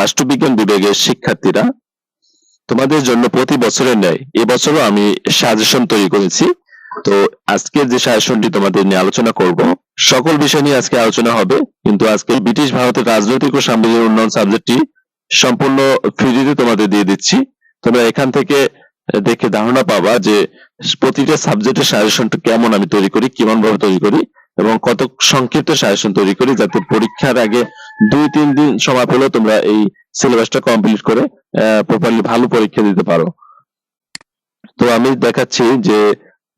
রাষ্ট্রবিজ্ঞান বিভাগের শিক্ষার্থীরা, তোমাদের জন্য প্রতি এবছরও আমি সাজেশন তৈরি করেছি। তো যে সাজেশনটি তোমাদের নিয়ে আলোচনা করব, সকল বিষয় নিয়ে আজকে আলোচনা হবে, কিন্তু আজকে ব্রিটিশ ভারতের রাজনৈতিক ও সামাজিক উন্নয়ন সাবজেক্টটি সম্পূর্ণ ফ্রিতে তোমাদের দিয়ে দিচ্ছি। তোমরা এখান থেকে দেখে ধারণা পাবা যে প্রতিটা সাবজেক্টের সাজেশনটা কেমন আমি তৈরি করি কেমন ভাবে তৈরি করি। এবং কত সংক্ষিপ্ত সাজেশন তৈরি করি যাতে পরীক্ষার আগে দুই, তিন দিন সময় পেলেও তোমরা এই সিলেবাসটা কমপ্লিট করে প্রপারলি ভালো পরীক্ষা দিতে পারো। তো আমি দেখাচ্ছি যে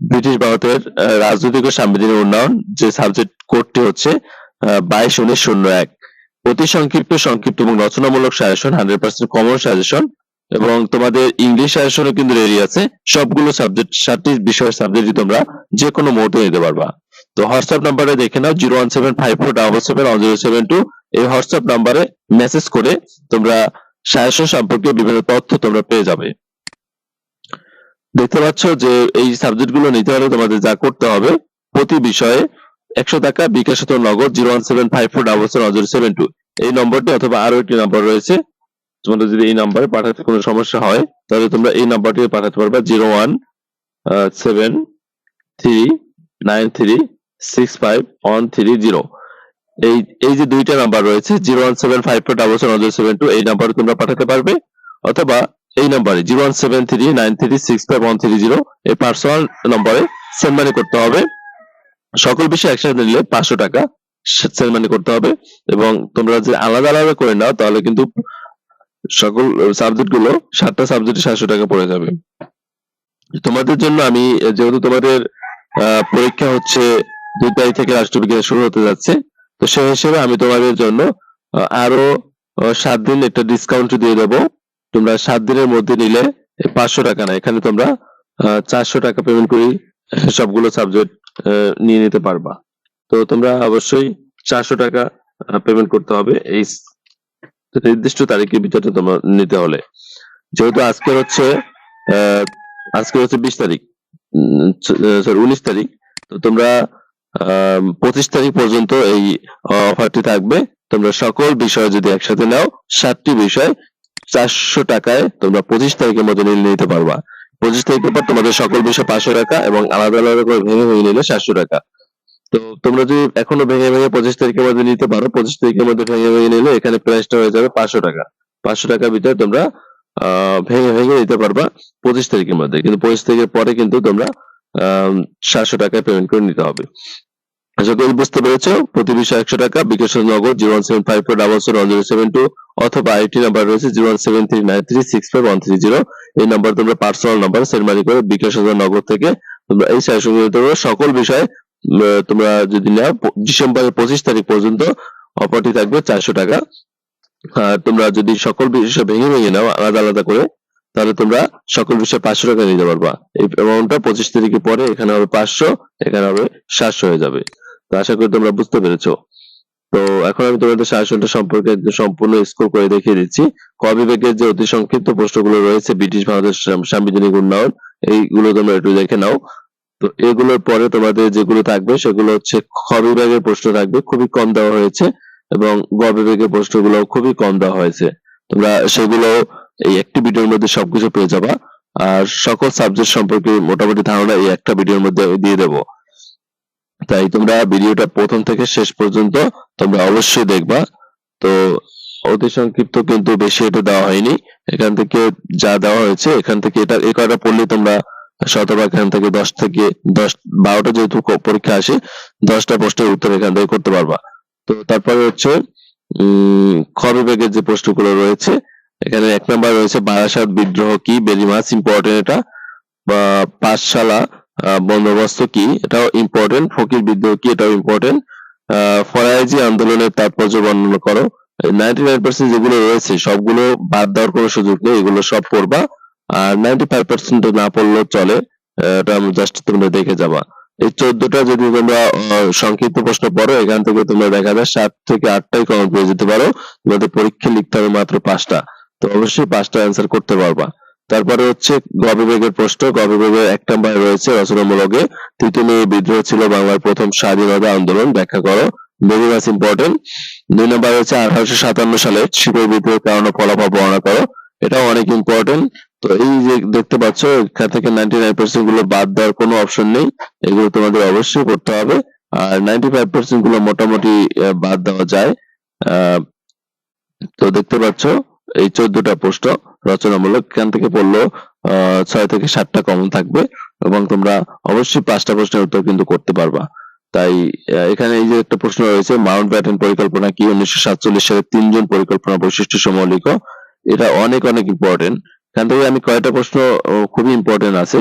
ব্রিটিশ ভারতের রাজনৈতিক ও সাংবিধানিক উন্নয়ন যে সাবজেক্ট কোডটি হচ্ছে বাইশ, উনিশ, শূন্য, এক। অতি সংক্ষিপ্ত সংক্ষিপ্ত এবং রচনামূলক suggestion hundred percent common suggestion এবং তোমাদের ইংলিশ সাজেশনও কিন্তু রেডি আছে। সবগুলো সাবজেক্ট সাতটি বিষয়ের সাবজেক্টই তোমরা যে কোনো মুহূর্তে নিতে পারবা। তো হোয়াটসঅ্যাপ নাম্বারে দেখে নাও, zero one seven five four double seven one zero seven two এই হোয়াটসঅ্যাপ নাম্বারে মেসেজ করে তোমরা সাজেশন সম্পর্কে বিভিন্ন তথ্য তোমরা পেয়ে যাবে। দেখতে পাচ্ছ যে এই সাবজেক্টগুলো নিতে হলে তোমাদের যা করতে হবে, প্রতি বিষয়ে একশো টাকা বিকাশিত Nagad zero one seven five four double seven zero seven two. এই নম্বরটি অথবা আরও একটি নাম্বার রয়েছে। তোমাদের যদি এই নাম্বারে পাঠাতে কোনো সমস্যা হয়, তাহলে তোমরা এই নাম্বারটি পাঠাতে পারবে zero one seven, three, nine three six five one three zero এই এই যে দুইটা নাম্বার রয়েছে zero one seven five four double seven zero seven two এই নাম্বারে তোমরা পাঠাতে পারবে, অথবা এই নাম্বারে zero one seven three nine three six five one three zero এই পার্সোনাল নম্বরে সেন্ড মানি করতে হবে। সকল বিষয় একসাথে নিলে পাঁচশো টাকা সেন্ড মানি করতে হবে, এবং তোমরা যে আলাদা আলাদা করে নাও, তাহলে কিন্তু সকল সাবজেক্টগুলো সাতটা সাবজেক্টে সাতশো টাকা পড়ে যাবে। তোমাদের জন্য আমি, যেহেতু তোমাদের পরীক্ষা হচ্ছে দুই তারিখ থেকে রাষ্ট্রবিজ্ঞান শুরু হতে যাচ্ছে। তো সেই হিসেবে আমি তোমাদের জন্য আরও সাত দিন একটা ডিসকাউন্ট দিয়ে দেবো। তোমরা সাত দিনের মধ্যে নিলে পাঁচশো টাকা না, এখানে তোমরা চারশো টাকা পেমেন্ট করি সবগুলো সাবজেক্ট নিয়ে নিতে পারবা। তো তোমরা অবশ্যই চারশো টাকা পেমেন্ট করতে হবে এই নির্দিষ্ট তারিখের ভিতরে তোমার নিতে হলে। যেহেতু আজকে হচ্ছে আজকে হচ্ছে বিশ তারিখ উনিশ তারিখ, তো তোমরা পঁচিশ তারিখ পর্যন্ত এই অফারটি থাকবে। তোমরা সকল বিষয় যদি একসাথে নাও, সাতটি বিষয়, চারশো টাকায় তোমরা পঁচিশ তারিখের মধ্যে নিয়ে নিতে পারবা। পঁচিশ তারিখের পর তোমাদের সকল বিষয় পাঁচশো টাকা এবং আলাদা আলাদা করে ভেঙে ভেঙে নিলে সাতশো টাকা। তো তোমরা যদি এখনও ভেঙে ভেঙে পঁচিশ তারিখের মধ্যে নিতে পারো, পঁচিশ তারিখের মধ্যে ভেঙে ভেঙে নিলে এখানে প্রাইসটা হয়ে যাবে পাঁচশো টাকা। পাঁচশো টাকার ভিতরে তোমরা ভেঙে ভেঙে নিতে পারবা পঁচিশ তারিখের মধ্যে। কিন্তু পঁচিশ তারিখের পরে কিন্তু তোমরা সাতশো টাকায় পেমেন্ট করে নিতে হবে। আশা করি বুঝতে পেরেছ? প্রতি বিষয় একশো টাকা Bkash Nagad, zero one seven five four, double seven zero seven two, অথবা আইটি নাম্বার রয়েছে zero one seven three nine three six five one three zero. এই নাম্বার তোমরা পার্সোনাল নাম্বার সেন্ড মানি করে বিকাশ নগদ থেকে তোমরা এই তোমরা সকল বিষয় তোমরা যদি নাও ডিসেম্বরের পঁচিশ তারিখ পর্যন্ত অফারটি থাকবে চারশো টাকা। আর তোমরা যদি সকল বিষয় ভেঙে ভেঙে নাও, আলাদা আলাদা করে, তাহলে তোমরা সকল বিষয় পাঁচশো টাকা নিতে পারবা। এই অ্যামাউন্টটা পঁচিশ তারিখের পরে এখানে হবে পাঁচশো, এখানে হবে সাতশো হয়ে যাবে। তো আশা করি তোমরা বুঝতে পেরেছ। তো এখন আমি তোমাদের সাজেশনটা সম্পর্কে সম্পূর্ণ স্কোর করে দেখিয়ে দিচ্ছি। ক যে অতি সংক্ষিপ্ত প্রশ্নগুলো রয়েছে, ব্রিটিশ ভারতের সাংবিধানিক উন্নয়ন, এইগুলো তোমরা একটু দেখে নাও। তো এগুলোর পরে তোমাদের যেগুলো থাকবে, সেগুলো হচ্ছে খ বিভাগের প্রশ্ন থাকবে, খুবই কম দেওয়া হয়েছে এবং গ প্রশ্নগুলো খুবই কম দেওয়া হয়েছে। তোমরা সেগুলো এই একটি ভিডিওর মধ্যে সবকিছু পেয়ে যাবা। আর সকল সাবজেক্ট সম্পর্কে মোটামুটি ধারণা এই একটা ভিডিওর মধ্যে দিয়ে দেবো। তাই তোমরা ভিডিওটা প্রথম থেকে শেষ পর্যন্ত তোমরা অবশ্যই দেখবা। তো অতি সংক্ষিপ্ত কিন্তু বেশি এটা দেওয়া হয়নি। এখান থেকে যা দেওয়া হয়েছে, এখান থেকে এটা এই কয়টা পড়লে তোমরা শতভাগ এখান থেকে দশ থেকে দশ, বারোটা যেহেতু পরীক্ষা আসে, দশটা প্রশ্নের উত্তর এখান থেকে করতে পারবা। তো তারপরে হচ্ছে, উম যে প্রশ্নগুলো রয়েছে, এখানে এক নাম্বার রয়েছে, বারাসাত বিদ্রোহ কি? ভেরি মাছ ইম্পর্টেন্ট এটা। বা পাঠশালা বন্দোবস্ত কি? এটাও ইম্পর্টেন্ট ফকির বিদ্রোহ কি? এটাও ইম্পর্টেন্ট ফরাইজি আন্দোলনের তাৎপর্য বর্ণনা করো। নাইনটি নাইন পার্সেন্ট যেগুলো রয়েছে, সবগুলো বাদ দেওয়ার কোনো সুযোগ নেই। এগুলো সব পড়বা আর নাইনটি ফাইভ পার্সেন্ট না পড়লেও চলে। এটা জাস্ট তোমরা দেখে যাবা। এই চোদ্দটা যদি তোমরা সংক্ষিপ্ত প্রশ্ন পড়ো, এখান থেকে তোমরা দেখা যায় সাত থেকে আটটাই কমন পেয়ে যেতে পারো। তোমাদের পরীক্ষা লিখতে হবে মাত্র পাঁচটা। তো অবশ্যই পাঁচটা অ্যান্সার করতে পারবা। তারপরে হচ্ছে গ বিভাগের প্রশ্ন গ বিভাগের এক নম্বরে রয়েছে রচনামূলকে। মেয়ে বিদ্রোহ ছিল বাংলার প্রথম স্বাধীনতা আন্দোলন, ব্যাখ্যা করো। ভেরি মাচ ইম্পর্টেন্ট দুই নম্বর হচ্ছে আঠারোশো সাতান্ন সালে শিল্পের বিদ্রোহের কারণে ফলাফল বর্ণনা করো। এটাও অনেক ইম্পর্টেন্ট তো এই যে দেখতে পাচ্ছ, এখান থেকে নাইনটি নাইন পার্সেন্টগুলো বাদ দেওয়ার কোনো অপশন নেই। এগুলো তোমাদের অবশ্যই করতে হবে। আর নাইনটি ফাইভ পার্সেন্টগুলো মোটামুটি বাদ দেওয়া যায়। তো দেখতে পাচ্ছ, এই চোদ্দটা প্রশ্ন। রচনামূলক এখান থেকে পড়লেও ছয় থেকে সাতটা কমন থাকবে এবং তোমরা অবশ্যই পাঁচটা প্রশ্নের উত্তর কিন্তু করতে পারবা। তাই এখানে এই যে একটা প্রশ্ন রয়েছে মাউন্ট ব্যাটেন পরিকল্পনা কি? উনিশশো সাতচল্লিশ সালে তিনজন পরিকল্পনা বৈশিষ্ট্য সমূহ লিখো। এটা অনেক অনেক ইম্পর্টেন্ট এখান থেকে আমি কয়েকটা প্রশ্ন খুবই ইম্পর্টেন্ট আছে।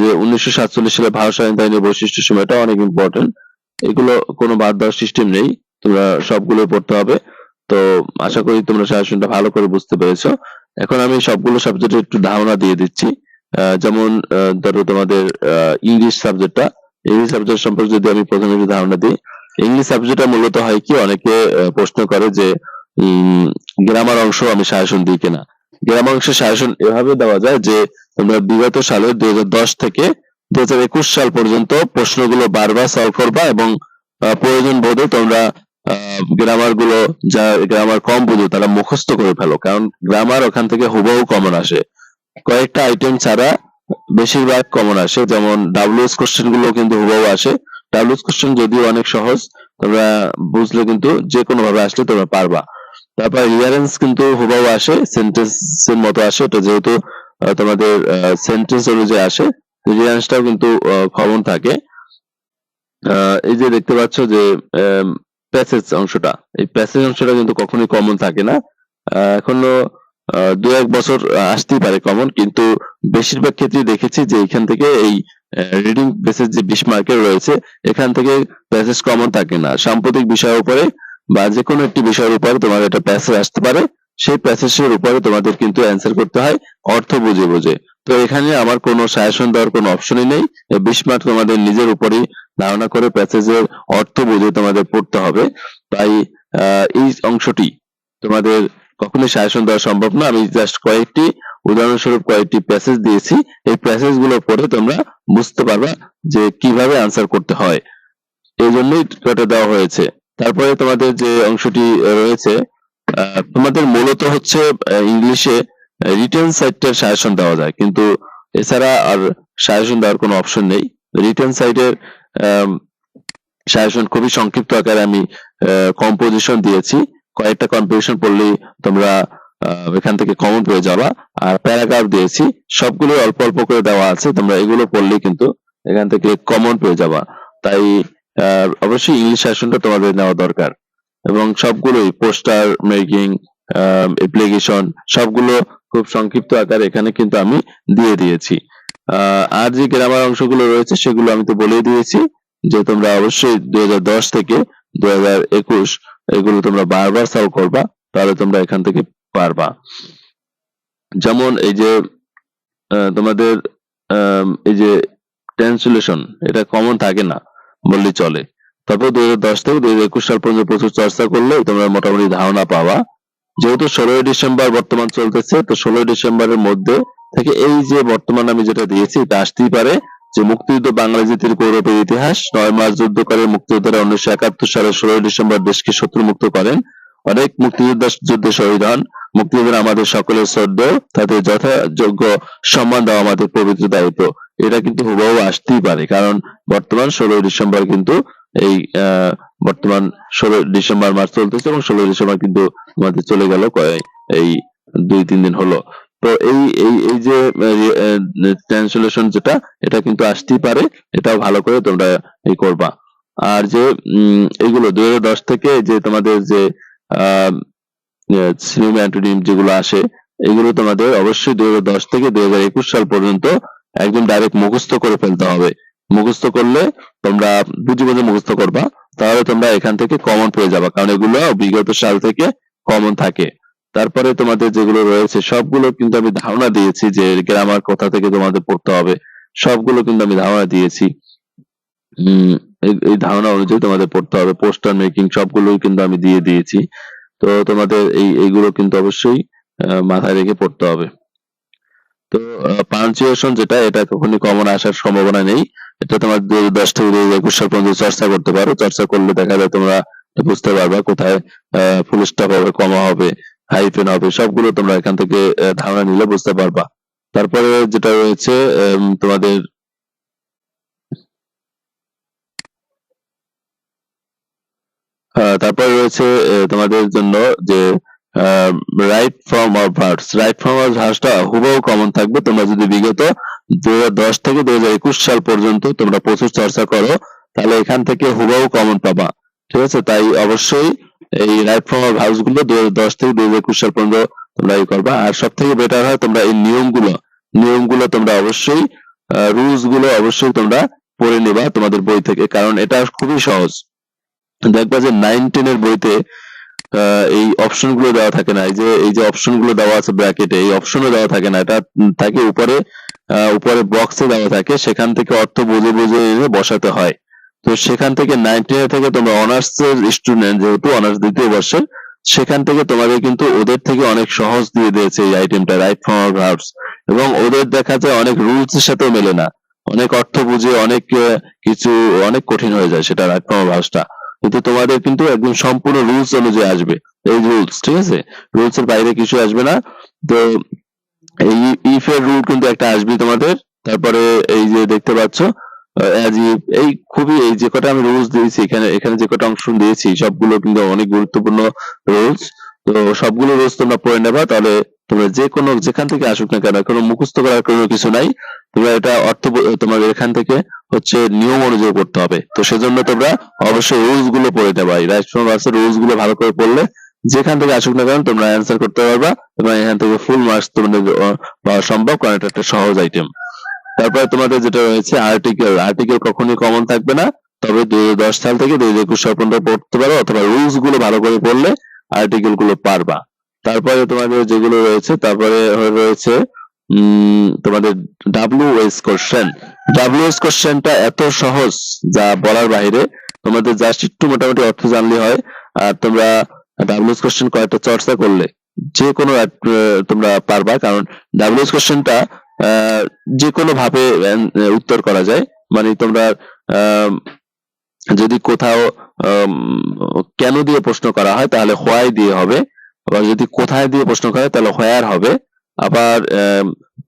যে উনিশশো সাতচল্লিশ সালে ভারত স্বাধীনতা আইনের বৈশিষ্ট্য সমূহ, এটা অনেক ইম্পর্টেন্ট এগুলো কোনো বাদ দেওয়ার সিস্টেম নেই। তোমরা সবগুলো পড়তে হবে। তো আশা করি তোমরা সাজেশনটা ভালো করে বুঝতে পেরেছ। এখন আমি সবগুলো সাবজেক্টে একটু ধারণা দিয়ে দিচ্ছি। যেমন ধরো তোমাদের ইংলিশ সাবজেক্টটা ইংলিশ সাবজেক্ট সম্পর্কে যদি আমি প্রথমে একটু ধারণা দিই ইংলিশ সাবজেক্টটা মূলত হয় কি, অনেকে প্রশ্ন করে যে গ্রামার অংশ আমি সাজেশন দিই কিনা। গ্রামার অংশের সাজেশন এভাবে দেওয়া যায় যে, তোমরা বিগত সালে দুই হাজার দশ থেকে দুই হাজার একুশ সাল পর্যন্ত প্রশ্নগুলো বারবার সলভ করবা এবং প্রয়োজন বোধে তোমরা গ্রামারগুলো যা গ্রামার কম বুঝো তারা মুখস্থ করে ফেলো। কারণ গ্রামার ওখান থেকে হুবহু কমন আসে। কয়েকটা আইটেম ছাড়া বেশিরভাগ কমন আসে। যেমন ডাব্লিউএস কোশ্চেনগুলো কিন্তু হুবহু আসে। ডাব্লিউএস কোশ্চেন যদিও অনেক সহজ, তোমরা বুঝলে কিন্তু যে কোনো ভাবে আসলে তোমরা পারবা। তারপর রিয়ারেন্স কিন্তু হুবহু আসে সেন্টেন্স এর মতো আসে। এটা যেহেতু তোমাদের সেন্টেন্স অনুযায়ী আসে রিয়ারেন্সটাও কিন্তু কমন থাকে। এই যে দেখতে পাচ্ছ যে প্যাসেজ অংশটা। এই প্যাসেজ অংশটা কিন্তু কখনোই কমন থাকে না। এখনও দু এক বছর আসতেই পারে কমন কিন্তু বেশিরভাগ ক্ষেত্রে দেখেছি যে এখান থেকে এই রিডিং প্যাসেজ যে বিশ মার্কের রয়েছে, এখান থেকে প্যাসেজ কমন থাকে না। সাম্প্রতিক বিষয়ের উপরে বা যে কোনো একটি বিষয়ের উপরে তোমার এটা প্যাসেজ আসতে পারে। সেই প্যাসেজের উপরে তোমাদের কিন্তু অ্যান্সার করতে হয় অর্থ বুঝে বুঝে। তো এখানে আমার কোনো সাজেশন দেওয়ার কোনো অপশনই নেই। বিশ মার্ক তোমাদের নিজের উপরেই ধারণা করে প্যাসেজের অর্থ বুঝে তোমাদের পড়তে হবে। তাই এই অংশটি তোমাদের কখনোই সাজেশন দেওয়া সম্ভব না। আমি জাস্ট কয়েকটি, উদাহরণস্বরূপ কয়েকটি প্যাসেজ দিয়েছি। এই প্যাসেজগুলো পড়ে তোমরা বুঝতে পারবা যে কীভাবে আনসার করতে হয়। এই জন্যই এটা দেওয়া হয়েছে। তারপরে তোমাদের যে অংশটি রয়েছে তোমাদের মূলত হচ্ছে ইংলিশে রিটেন সাইটটার সাজেশন দেওয়া যায়। কিন্তু এছাড়া আর সাজেশন দেওয়ার কোনো অপশন নেই। রিটেন সাইটের সাজেশন খুবই সংক্ষিপ্ত আকারে আমি কম্পোজিশন দিয়েছি। কয়েকটা কম্পোজিশন পড়লেই তোমরা এখান থেকে কমন পেয়ে যাবা। আর প্যারাগ্রাফ দিয়েছি। সবগুলো অল্প অল্প করে দেওয়া আছে। তোমরা এগুলো পড়লেই কিন্তু এখান থেকে কমন পেয়ে যাবা। তাই অবশ্যই ইংলিশ সাজেশনটা তোমাদের নেওয়া দরকার। এবং সবগুলোই পোস্টার মেকিং অ্যাপ্লিকেশন সবগুলো খুব সংক্ষিপ্ত আকারে এখানে কিন্তু আমি দিয়ে দিয়েছি। আর যে গ্রামার অংশগুলো রয়েছে সেগুলো আমি তো বলেই দিয়েছি যে তোমরা অবশ্যই দুই হাজার দশ থেকে দু হাজার একুশ এগুলো তোমরা বারবার সলভ করবা, তাহলে তোমরা এখান থেকে পারবা। যেমন এই যে তোমাদের এই যে ট্রান্সলেশন এটা কমন থাকে না, বললে চলে। তারপর দুই থেকে দুই হাজার একুশ সাল পর্যন্ত প্রচুর চর্চা করলে তোমরা মোটামুটি ধারণা পাবা। যেহেতু ষোলোই ডিসেম্বর বর্তমান চলতেছে, তো ষোলোই ডিসেম্বরের মধ্যে থেকে এই যে বর্তমান আমি যেটা দিয়েছি, এটা আসতেই পারে যে মুক্তিযুদ্ধ বাংলা জাতির গৌরবের ইতিহাস নয় মাস যুদ্ধ করে মুক্তিযোদ্ধারা উনিশশো একাত্তর সালে ষোলোই ডিসেম্বর দেশকে শত্রু মুক্ত করেন। অনেক মুক্তিযোদ্ধা যুদ্ধে শহীদ হন। মুক্তিযোদ্ধারা আমাদের সকলের শ্রদ্ধেয় তাদের যথাযোগ্য সম্মান দেওয়া আমাদের পবিত্র দায়িত্ব। এটা কিন্তু হুবহু আসতেই পারে, কারণ বর্তমান ষোলোই ডিসেম্বর কিন্তু এই বর্তমান ষোলো ডিসেম্বর মাস চলতেছে এবং ষোলোই ডিসেম্বর কিন্তু আমাদের চলে গেল এই দুই, তিন দিন হলো। তো এই এই এই যে ট্রান্সলেশন যেটা, এটা কিন্তু আসতেই পারে, এটাও ভালো করে তোমরা এই করবা। আর যে এইগুলো দুই থেকে যে তোমাদের যে অ্যান্টোনিম যেগুলো আসে, এগুলো তোমাদের অবশ্যই দুই থেকে দুই হাজার একুশ সাল পর্যন্ত একদম ডাইরেক্ট মুখস্থ করে ফেলতে হবে। মুখস্থ করলে তোমরা বুঝে বুঝে মুখস্থ করবা, তাহলে তোমরা এখান থেকে কমন পেয়ে যাবা, কারণ এগুলো বিগত সাল থেকে কমন থাকে। তারপরে তোমাদের যেগুলো রয়েছে, সবগুলো কিন্তু আমি ধারণা দিয়েছি যে গ্রামার কোথা থেকে তোমাদের পড়তে হবে। সবগুলো কিন্তু আমি ধারণা দিয়েছি। এই- ধারণা অনুযায়ী তোমাদের পড়তে হবে। পোস্টার মেকিং সবগুলোই কিন্তু আমি দিয়ে দিয়েছি। তো তোমাদের এই, এইগুলো কিন্তু অবশ্যই মাথায় রেখে পড়তে হবে। তো পাঞ্চুয়েশন যেটা, এটা কখনই কমন আসার সম্ভাবনা নেই। এটা তোমার দুই দশ থেকে দুই একুশ সাল পর্যন্ত চর্চা করতে পারো। চর্চা করলে দেখা যায় তোমরা বুঝতে পারবা কোথায় ফুল স্টপ হবে কমা হবে। হাইফেন হবে, সবগুলো তোমরা এখান থেকে ধারণা নিলে বুঝতে পারবা। তারপরে যেটা রয়েছে তোমাদের তারপরে রয়েছে তোমাদের জন্য যে right form of verbs right form of ভার্বসটা হুবহু কমন থাকবে। তোমরা যদি বিগত দশ থেকে দু হাজার একুশ সাল পর্যন্ত তোমরা প্রচুর চর্চা করো, তাহলে এখান থেকে হুবহু কমন পাবা। ঠিক আছে? তাই অবশ্যই এই রাইট ফর্ম অফ ভার্বসগুলো দশ থেকে দুই হাজার একুশ সাল পর্যন্ত তোমরা ই করবা। আর সব থেকে বেটার হয় তোমরা এই নিয়মগুলো নিয়মগুলো তোমরা অবশ্যই রুলসগুলো অবশ্যই তোমরা পড়ে নিবা তোমাদের বই থেকে, কারণ এটা খুবই সহজ। দেখবা যে নাইন টেন এর বইতে এই অপশনগুলো দেওয়া থাকে না, এই যে এই যে অপশনগুলো দেওয়া আছে ব্র্যাকেটে এই অপশনও দেওয়া থাকে না, এটা থাকে উপরে উপরে বক্সে দেওয়া থাকে, সেখান থেকে অর্থ বুঝে বুঝে বসাতে হয়। তো সেখান থেকে নাইনটিন থেকে তোমরা অনার্স এর স্টুডেন্ট যেহেতু অনার্স দ্বিতীয় বর্ষের, সেখান থেকে তোমাদের কিন্তু ওদের থেকে অনেক সহজ দিয়ে দিয়েছে এই আইটেমটা রাইট ফর্ম অফ ভার্বস এবং ওদের দেখা যায় অনেক রুলস এর সাথেও মেলে না। অনেক অর্থ বুঝে অনেক কিছু অনেক কঠিন হয়ে যায় সেটা রাইট ফর্ম অফ ভার্বসটা কিন্তু তোমাদের কিন্তু একদম সম্পূর্ণ রুলস অনুযায়ী আসবে। এই রুলস ঠিক আছে? রুলস এর বাইরে কিছু আসবে না। তো এই ইফ এর রুল কিন্তু একটা আসবে তোমাদের। তারপরে এই যে দেখতে পাচ্ছ এই খুবই এই যে কটা আমি রুলস দিয়েছি, এখানে এখানে যে কটা অংশ দিয়েছি, সবগুলো কিন্তু অনেক গুরুত্বপূর্ণ রুলস তো সবগুলো রুলস তোমরা পড়ে নেবা, তাহলে তোমরা যে কোনো, যেখান থেকে আসুক না কেন, কোনো মুখস্থ করার কোনো কিছু নাই। তোমরা এটা অর্থ তোমার এখান থেকে হচ্ছে নিয়ম অনুযায়ী পড়তে হবে। তো সেজন্য তোমরা অবশ্যই রুলসগুলো পড়ে নেবা। রাইট ফ্রম রুলসগুলো ভালো করে পড়লে যেখান থেকে আসুক না কেন, তোমরা অ্যান্সার করতে পারবা এবং এখান থেকে ফুল মার্কস তোমাদের পাওয়া সম্ভব, কারণ এটা একটা সহজ আইটেম তারপরে তোমাদের যেটা রয়েছে আর্টিকেল আর্টিকেল কখনোই কমন থাকবে না। তবে দুই দশ সাল থেকে দুই একুশ সাল পর্যন্ত পড়তে পারো অথবা রুলসগুলো ভালো করে পড়লে আর্টিকেলগুলো পারবা। তারপরে তোমাদের যেগুলো রয়েছে, তারপরে রয়েছে তোমাদের W S question W S কোশ্চেনটা এত সহজ যা বলার বাইরে। তোমাদের জাস্ট একটু মোটামুটি অর্থ জানলে হয়। আর তোমরা ডাব্লিউ এস কোশ্চেন কয়েকটা চর্চা করলে যে কোনো তোমরা পারবা। কারণ ডাব্লিউ এস কোশ্চেনটা যে কোনো ভাবে উত্তর করা যায়। মানে তোমরা যদি কোথাও কেন দিয়ে প্রশ্ন করা হয়, তাহলে হোয়াই দিয়ে হবে। আবার যদি কোথায় দিয়ে প্রশ্ন করে, তাহলে হোয়ার হবে। আবার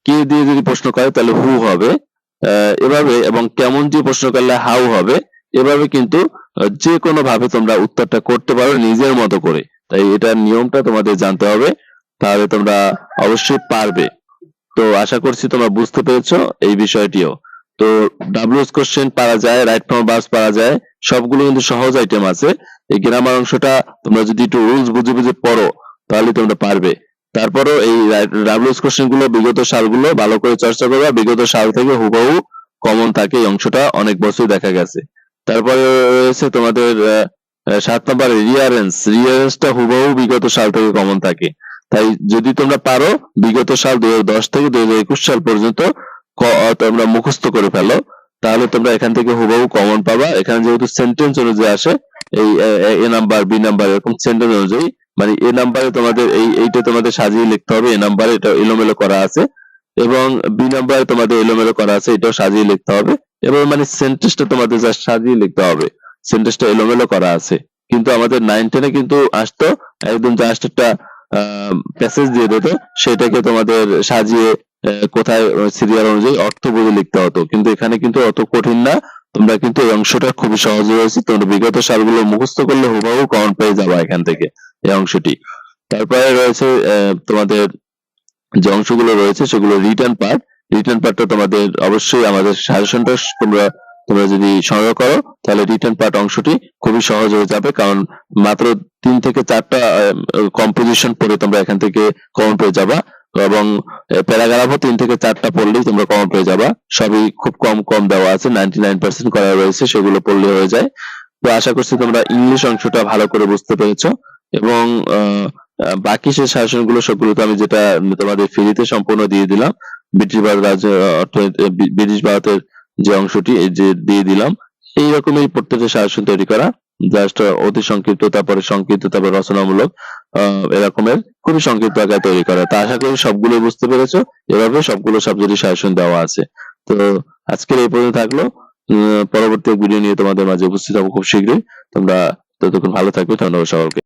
কে দিয়ে যদি প্রশ্ন করে, তাহলে হু হবে। এভাবে এবং কেমন দিয়ে প্রশ্ন করলে হাউ হবে, এভাবে কিন্তু যে কোনো ভাবে তোমরা উত্তরটা করতে পারো নিজের মতো করে। তাই এটার নিয়মটা তোমাদের জানতে হবে। তাহলে তোমরা অবশ্যই পারবে। তো আশা করছি তোমরা বুঝতে পেরেছ এই বিষয়টিও। তো ডাব্লিউএস কোশ্চেন পারা যায় রাইট ফর্ম বাস পারা যায়, সবগুলো কিন্তু সহজ আইটেম আছে। এই গ্রামার অংশটা তোমরা যদি একটু রুলস বুঝে বুঝে পড়ো, তাহলে তোমরা পারবে। তারপরও এই ডাব্লিউএস কোশ্চেনগুলো বিগত সালগুলো ভালো করে চর্চা করবে। বিগত সাল থেকে হুবহু কমন থাকে এই অংশটা, অনেক বছর দেখা গেছে। তারপরে রয়েছে তোমাদের সাত নম্বর রিয়ারেন্স রিয়ারেন্সটা হুবহু বিগত সাল থেকে কমন থাকে। তাই যদি তোমরা পারো, বিগত সাল দুই থেকে দুই হাজার একুশ সাল পর্যন্ত তোমরা মুখস্থ করে ফেলো। তাহলে তোমরা এখান থেকে হুবহু কমন পাবা। এখানে যেহেতু সেন্টেন্স অনুযায়ী আসে, এই, এ নাম্বার বি নাম্বার এরকম সেন্টেন্স অনুযায়ী মানে এ নাম্বারে তোমাদের এই, এইটা তোমাদের সাজিয়ে লিখতে হবে, এ নাম্বারে এটা এলোমেলো করা আছে, এবং বি নাম্বারে তোমাদের এলোমেলো করা আছে, এটাও সাজিয়ে লিখতে হবে, এবং মানে সেন্টেন্সটা তোমাদের জাস্ট সাজিয়ে লিখতে হবে সেন্টেন্সটা এলোমেলো করা আছে। কিন্তু আমাদের নাইন টেনে কিন্তু আসতো, একদম জাস্ট একটা প্যাসেজ দিয়ে দিত সেটাকে তোমাদের সাজিয়ে কোথায় সিরিয়াল অনুযায়ী অর্থ বুঝে লিখতে হতো কিন্তু এখানে কিন্তু অত কঠিন না। তোমরা কিন্তু এই অংশটা খুবই সহজ রয়েছে। তোমরা বিগত সালগুলো মুখস্থ করলে হুবহু কমন পেয়ে যাবা এখান থেকে, এই অংশটি। তারপরে রয়েছে তোমাদের যে অংশগুলো রয়েছে সেগুলো রিটার্ন পার্ট রিটার্ন পার্টটা তোমাদের অবশ্যই আমাদের সাজেশনটা তোমরা তোমরা যদি সংগ্রহ করো, তাহলে রিটার্ন পার্ট অংশটি খুবই সহজ হয়ে যাবে, কারণ মাত্র তিন থেকে চারটা কম্পোজিশন পড়ে তোমরা এখান থেকে কমন পেয়ে যাবা, এবং প্যারাগ্রাফও তিন থেকে চারটা পড়লেই তোমরা কমন পেয়ে যাবা। সবই খুব কম কম দেওয়া আছে নাইনটি নাইন পার্সেন্ট করা রয়েছে, সেগুলো পড়লে হয়ে যায়। তো আশা করছি তোমরা ইংলিশ অংশটা ভালো করে বুঝতে পেরেছ, এবং বাকি যে শাসনগুলো সবগুলো তো আমি যেটা তোমাদের ফ্রিতে সম্পূর্ণ দিয়ে দিলাম। ব্রিটিশ ভারত অর্থনীতি, ব্রিটিশ ভারতের যে অংশটি এই যে দিয়ে দিলাম এই রকমই প্রত্যেকটা শাসন তৈরি করা জাস্ট অতি সংক্ষিপ্ত তারপরে সংক্ষিপ্ত তারপরে রচনামূলক আহ, এরকমের খুবই সংক্ষিপ্ত আকারে তৈরি করা। তা আশা করি সবগুলো বুঝতে পেরেছ। এভাবে সবগুলো সাবজেক্টের শাসন দেওয়া আছে। তো আজকের এই পর্যন্ত থাকল। পরবর্তী ভিডিও নিয়ে তোমাদের মাঝে উপস্থিত হব খুব শীঘ্রই। তোমরা ততক্ষণ ভালো থাকবে। ধন্যবাদ সকলকে।